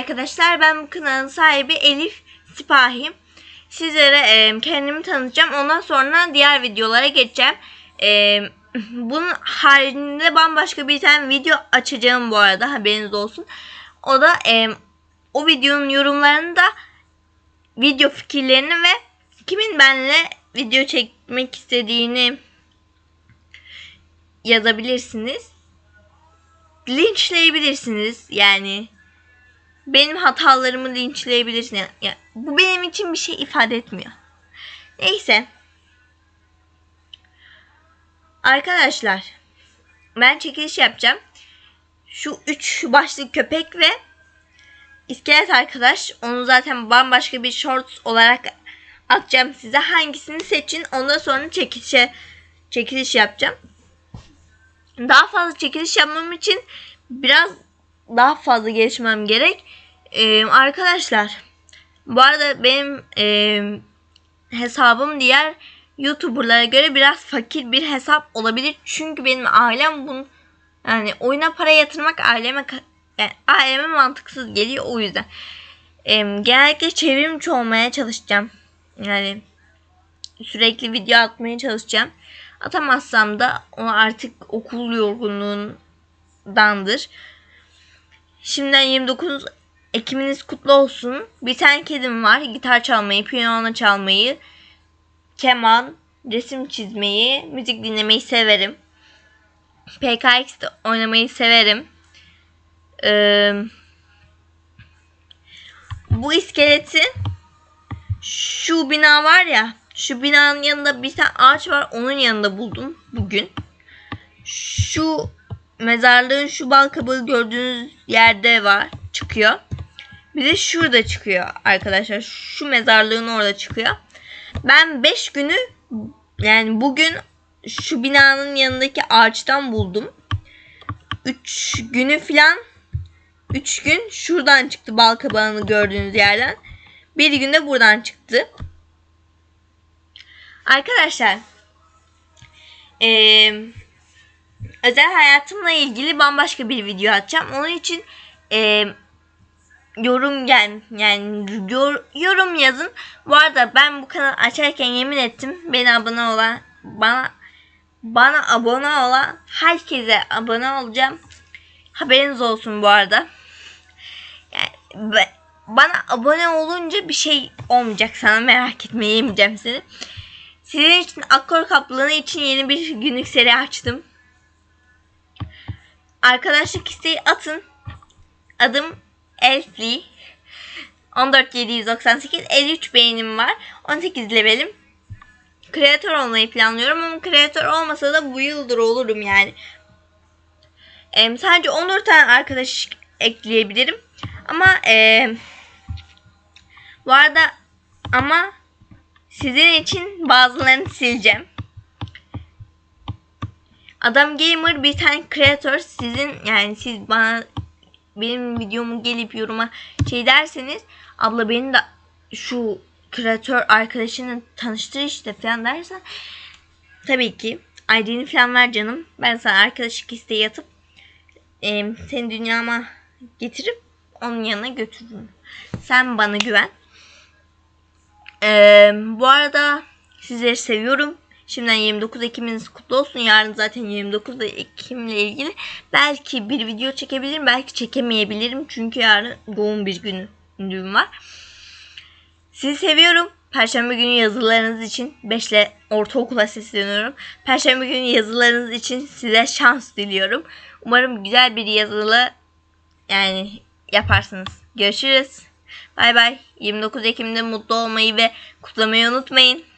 arkadaşlar. Ben bu kanalın sahibi Elif Sipahi. Sizlere e, kendimi tanıtacağım. Ondan sonra diğer videolara geçeceğim. E, bunun haricinde bambaşka bir tane video açacağım bu arada. Haberiniz olsun. O da e, o videonun yorumlarını da video fikirlerini ve kimin benimle video çekmek istediğini yazabilirsiniz. Linçleyebilirsiniz yani. Benim hatalarımı linçleyebilirsiniz. Ya, bu benim için bir şey ifade etmiyor. Neyse. Arkadaşlar. Ben çekiliş yapacağım. Şu üç başlı köpek ve iskelet arkadaş. Onu zaten bambaşka bir shorts olarak atacağım size. Hangisini seçin. Ondan sonra çekilişe çekiliş yapacağım. Daha fazla çekiliş yapmam için biraz daha fazla gelişmem gerek. Ee, arkadaşlar bu arada benim e, hesabım diğer YouTuber'lara göre biraz fakir bir hesap olabilir. Çünkü benim ailem bunu yani oyuna para yatırmak aileme yani aileme mantıksız geliyor o yüzden. Ee, genellikle çevrimçi olmaya çalışacağım. Yani sürekli video atmaya çalışacağım. Atamazsam da onu artık okul yorgunluğundandır. Şimdiden 29 Ekiminiz kutlu olsun. Bir tane kedim var. Gitar çalmayı, piyano çalmayı, keman, resim çizmeyi, müzik dinlemeyi severim. PKX'de oynamayı severim. Ee, bu iskeleti şu bina var ya şu binanın yanında bir tane ağaç var. Onun yanında buldum bugün. Şu mezarlığın şu bal kabağı gördüğünüz yerde var. Çıkıyor. Bir de şurada çıkıyor arkadaşlar. Şu mezarlığın orada çıkıyor. Ben 5 günü yani bugün şu binanın yanındaki ağaçtan buldum. 3 günü filan 3 gün şuradan çıktı bal kabağını gördüğünüz yerden. Bir günde buradan çıktı. Arkadaşlar ee, özel hayatımla ilgili bambaşka bir video atacağım. Onun için ee, yorum gel yani yor, yorum yazın. Bu arada ben bu kanalı açarken yemin ettim beni abone olan bana bana abone olan herkese abone olacağım. Haberiniz olsun bu arada. Yani bana abone olunca bir şey olmayacak sana merak etme yemeyeceğim seni. Sizin için Akkor Kaplanı için yeni bir günlük seri açtım. Arkadaşlık isteği atın. Adım Elfli. 14798 53 beğenim var. 18 levelim. Kreatör olmayı planlıyorum ama kreatör olmasa da bu yıldır olurum yani. Ee, sadece 14 tane arkadaş ekleyebilirim. Ama ee, bu arada ama sizin için bazılarını sileceğim. Adam Gamer bir tane kreatör sizin yani siz bana benim videomu gelip yoruma şey derseniz abla beni de şu kreatör arkadaşını tanıştır işte falan dersen tabii ki ID'ni falan ver canım. Ben sana arkadaşlık isteği atıp e, seni dünyama getirip onun yanına götürürüm. Sen bana güven. Ee, bu arada sizleri seviyorum. Şimdiden 29 Ekim'iniz kutlu olsun. Yarın zaten 29 Ekim'le ilgili belki bir video çekebilirim. Belki çekemeyebilirim. Çünkü yarın yoğun bir günüm var. Sizi seviyorum. Perşembe günü yazılarınız için 5 ile ortaokula sesleniyorum. Perşembe günü yazılarınız için size şans diliyorum. Umarım güzel bir yazılı yani yaparsınız. Görüşürüz. Bay bay. 29 Ekim'de mutlu olmayı ve kutlamayı unutmayın.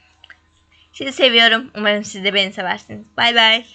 Sizi seviyorum. Umarım siz de beni seversiniz. Bay bay.